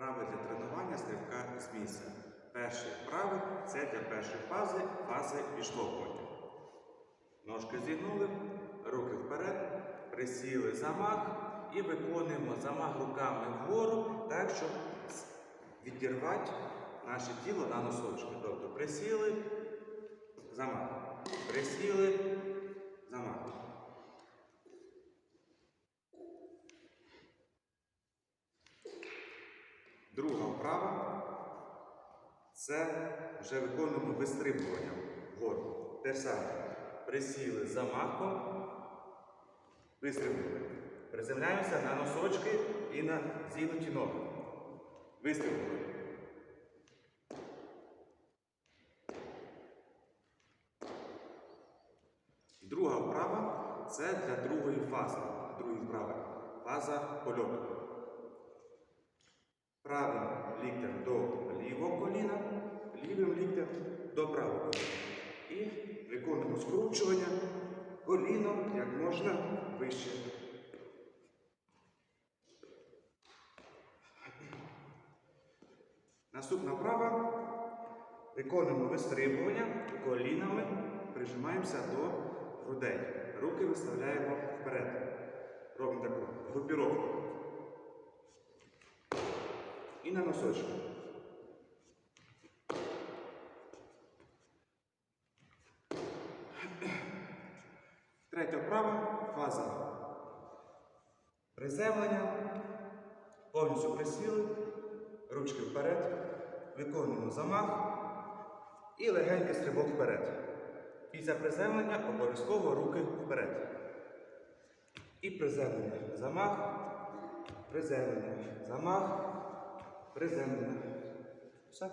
Вправи для тренування стрибка з місця. Перші вправи це для першої фази, фази відштовхування. Ножки зігнули, руки вперед, присіли замах і виконуємо замах руками вгору, так, щоб відірвати наше тіло на носочки. Тобто присіли, замах. Присіли, замах. Друга вправа це вже виконуємо вистрибування вгору. Те ж саме. Присіли за махом, вистрибнули. Приземляємося на носочки і на зігнуті ноги. Вистрибнули. Друга вправа це для другої фази. Другої вправи. Фаза польоту. Правим ліктем до лівого коліна, лівим ліктем до правого коліна. І виконуємо скручування коліном як можна вище. Наступна вправа. Виконуємо вистрибування колінами, прижимаємося до грудей. Руки виставляємо вперед. Робимо таку групіровку. І на носочки. Третя вправа фаза. Приземлення. Повністю присіли. Ручки вперед. Виконуємо замах. І легенький стрибок вперед. Після приземлення обов'язково руки вперед. І приземлення. Замах. Приземлення. Замах. Приземлення. Все.